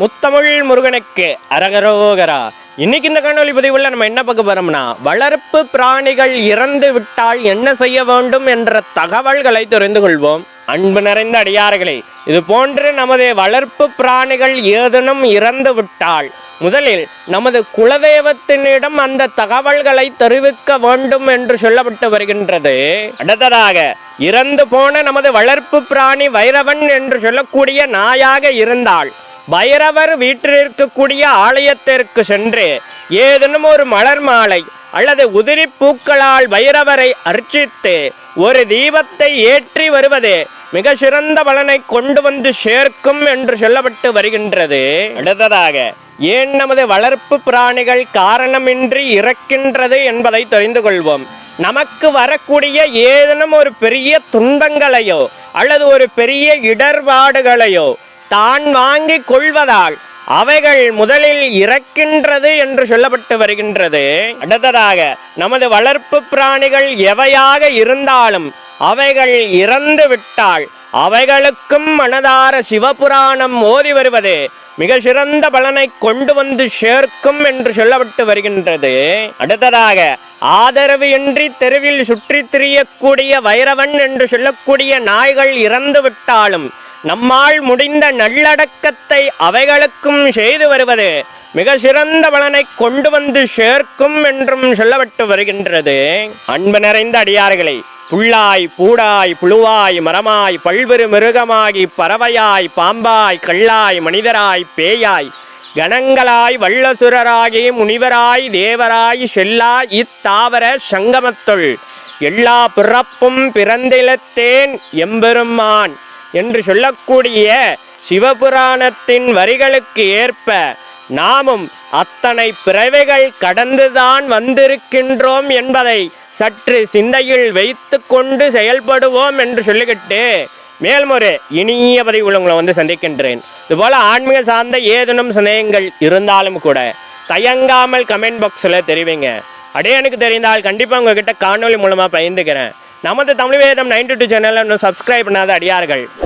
முத்தமிழ் முருகனுக்கு அரகரோகரா. இன்னைக்கு இந்த காணொலி பதிவுல நம்ம என்ன பார்க்க போறோம்னா வளர்ப்பு பிராணிகள் இறந்து விட்டால் என்ன செய்ய வேண்டும் என்ற தகவல்களை தெரிந்து கொள்வோம். அன்பு நிறைந்த அடியார்களே இது போன்று நமது வளர்ப்பு பிராணிகள் ஏதேனும் இறந்து விட்டால் முதலில் நமது குலதெய்வத்தினிடம் அந்த தகவல்களை தெரிவிக்க வேண்டும் என்று சொல்லப்பட்டு வருகின்றது. அடுத்ததாக இறந்து போன நமது வளர்ப்பு பிராணி வைரவன் என்று சொல்லக்கூடிய நாயாக இருந்தால் பைரவர் வீட்டில் இருக்கக்கூடிய ஆலயத்திற்கு சென்று ஏதேனும் ஒரு மலர் மாலை அல்லது உதிரி பூக்களால் பைரவரை அர்ச்சித்து ஒரு தீபத்தை ஏற்றி வருவது மிக சிறந்த பலனை கொண்டு வந்து சேர்க்கும் என்று சொல்லப்பட்டு வருகின்றது. அடுத்ததாக ஏன் நமது வளர்ப்பு பிராணிகள் காரணமின்றி இறக்கின்றது என்பதை தெரிந்து கொள்வோம். நமக்கு வரக்கூடிய ஏதேனும் ஒரு பெரிய துன்பங்களையோ அல்லது ஒரு பெரிய இடர்பாடுகளையோ தான் வாங்கி கொள்வதால் அவைகள் முதலில் இறக்கின்றது என்று சொல்லப்பட்டு வருகின்றது. அடுத்ததாக நமது வளர்ப்பு பிராணிகள் எவையாக இருந்தாலும் அவைகள் இறந்து விட்டால் அவைகளுக்கும் மனதார சிவபுராணம் ஓதி வருவது மிக சிறந்த பலனை கொண்டு வந்து சேர்க்கும் என்று சொல்லப்பட்டு வருகின்றது. அடுத்ததாக ஆதரவு இன்றி தெருவில் சுற்றித் திரியக்கூடிய வைரவன் என்று சொல்லக்கூடிய நாய்கள் இறந்து விட்டாலும் நம்மால் முடிந்த நல்லடக்கத்தை அவைகளுக்கும் செய்து வருவது மிக சிறந்த பலனை கொண்டு வந்து சேர்க்கும் என்றும் சொல்லப்பட்டு வருகின்றது. அன்பு நிறைந்த அடியார்களே புள்ளாய் பூடாய் புழுவாய் மரமாய் பல்வேறு மிருகமாகி பறவையாய் பாம்பாய் கல்லாய் மனிதராய் பேயாய் கணங்களாய் வல்லசுரராகி முனிவராய் தேவராய் செல்லா இத்தாவர சங்கமத்துள் எல்லா பிறப்பும் பிறந்திலத்தேன் எம்பெருமான். என்று சொல்லக்கூடிய சிவபுராணத்தின் வரிகளுக்கு ஏற்ப நாமும் அத்தனை பிறவைகள் கடந்துதான் வந்திருக்கின்றோம் என்பதை சற்று சிந்தையில் வைத்து கொண்டு செயல்படுவோம் என்று சொல்லிக்கிட்டு மேல்முறை இனிய பதிவுகள் உங்களை வந்து சந்திக்கின்றேன். இதுபோல ஆன்மீக சார்ந்த ஏதேனும் சந்தேகங்கள் இருந்தாலும் கூட தயங்காமல் கமெண்ட் பாக்ஸில் தெரிவிங்க. அடே எனக்கு தெரிந்தால் கண்டிப்பாக உங்ககிட்ட காணொளி மூலமாக பயந்துக்கிறேன் நமது தமிழ் வேதம் நைன்டி டூ சேனலில் இன்னும் சப்ஸ்கிரைப் பண்ணாத அடியார்கள்.